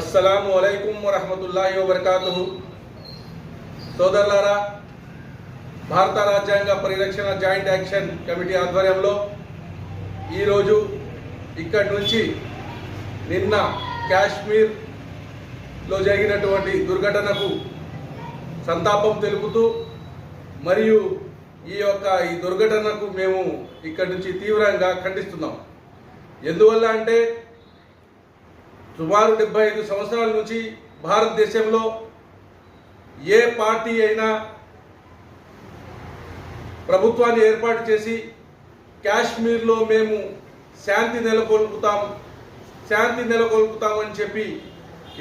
అస్సలం వలైకుం వరహమతుల్లాహి వబర్కాతు సోదరులారా భారత రాజ్యాంగ పరిరక్షణ జాయింట్ యాక్షన్ కమిటీ ఆధ్వర్యంలో ఈరోజు ఇక్కడి నుంచి నిన్న కాశ్మీర్లో జరిగినటువంటి దుర్ఘటనకు సంతాపం తెలుపుతూ మరియు ఈ యొక్క ఈ దుర్ఘటనకు మేము ఇక్కడి నుంచి తీవ్రంగా ఖండిస్తున్నాం. ఎందువల్ల అంటే సుమారు డెబ్బై ఐదు సంవత్సరాల నుంచి భారతదేశంలో ఏ పార్టీ అయినా ప్రభుత్వాన్ని ఏర్పాటు చేసి కాశ్మీర్లో మేము శాంతి నెలకొల్పుతాం శాంతి నెలకొల్పుతామని చెప్పి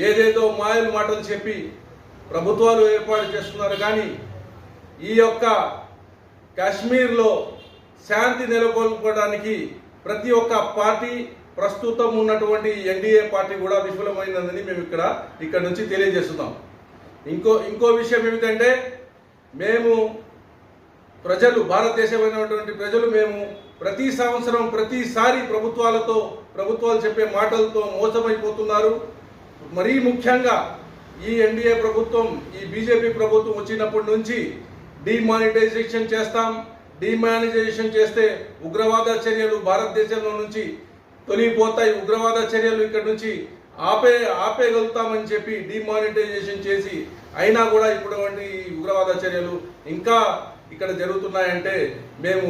ఏదేదో మాయలు మాటలు చెప్పి ప్రభుత్వాలు ఏర్పాటు చేస్తున్నారు. కానీ ఈ యొక్క కాశ్మీర్లో శాంతి నెలకొల్పడానికి ప్రతి ఒక్క పార్టీ ప్రస్తుతం ఉన్నటువంటి ఎన్డీఏ పార్టీ కూడా విఫలమైందని మేము ఇక్కడ ఇక్కడ నుంచి తెలియజేస్తున్నాం. ఇంకో ఇంకో విషయం ఏమిటంటే మేము ప్రజలు భారతదేశమైనటువంటి ప్రజలు మేము ప్రతి సంవత్సరం ప్రతిసారి ప్రభుత్వాలతో ప్రభుత్వాలు చెప్పే మాటలతో మోసమైపోతున్నారు. మరీ ముఖ్యంగా ఈ ఎన్డీఏ ప్రభుత్వం ఈ బీజేపీ ప్రభుత్వం వచ్చినప్పటి నుంచి డిమానిటైజేషన్ చేస్తాం. డిమానిటైజేషన్ చేస్తే ఉగ్రవాద చర్యలు భారతదేశంలో నుంచి తొలగిపోతాయి. ఉగ్రవాద చర్యలు ఇక్కడ నుంచి ఆపే ఆపేయగలుగుతామని చెప్పి డిమానిటైజేషన్ చేసి అయినా కూడా ఇప్పుడు వంటి ఉగ్రవాద చర్యలు ఇంకా ఇక్కడ జరుగుతున్నాయంటే మేము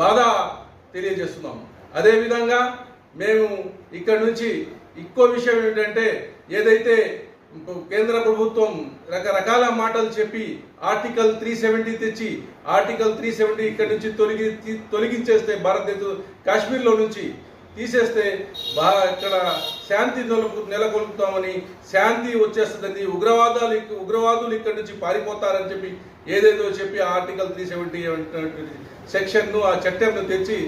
బాధ తెలియజేస్తున్నాం. అదేవిధంగా మేము ఇక్కడ నుంచి ఇంకో విషయం ఏమిటంటే ఏదైతే కేంద్ర ప్రభుత్వం రకరకాల మాటలు చెప్పి ఆర్టికల్ త్రీ సెవెంటీ తెచ్చి ఆర్టికల్ త్రీ సెవెంటీ ఇక్కడ నుంచి తొలగి తొలగించేస్తే భారతదేశం కాశ్మీర్లో నుంచి తీసేస్తే బా ఇక్కడ శాంతి నెలకు నెలకొల్పుతామని శాంతి వచ్చేస్తుందని ఉగ్రవాదాలు ఉగ్రవాదులు ఇక్కడి నుంచి పారిపోతారని చెప్పి ఏదేదో చెప్పి ఆర్టికల్ త్రీ సెవెంటీ సెక్షన్ను ఆ చట్టంను తెచ్చి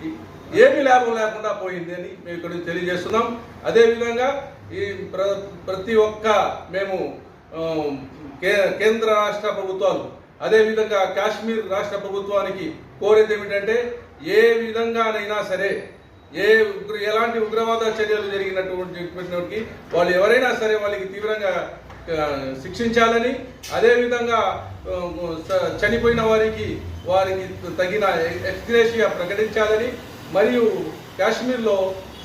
ఏమి ఏమీ లాభం లేకుండా పోయింది అని మేము ఇక్కడ తెలియజేస్తున్నాం. అదేవిధంగా ఈ ప్ర ప్రతి ఒక్క మేము కే కేంద్ర రాష్ట్ర ప్రభుత్వాలు అదేవిధంగా కాశ్మీర్ రాష్ట్ర ప్రభుత్వానికి కోరేది ఏమిటంటే ఏ విధంగానైనా సరే ఏ ఉగ్ర ఎలాంటి ఉగ్రవాద చర్యలు జరిగినటువంటి పెట్టినప్పటికీ వాళ్ళు ఎవరైనా సరే వాళ్ళకి తీవ్రంగా శిక్షించాలని అదేవిధంగా చనిపోయిన వారికి వారికి తగిన ఎక్స్గ్రేషియా ప్రకటించాలని మరియు కాశ్మీర్లో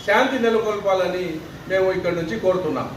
శాంతి నెలకొల్పాలని మేము ఇక్కడ నుంచి కోరుతున్నాం.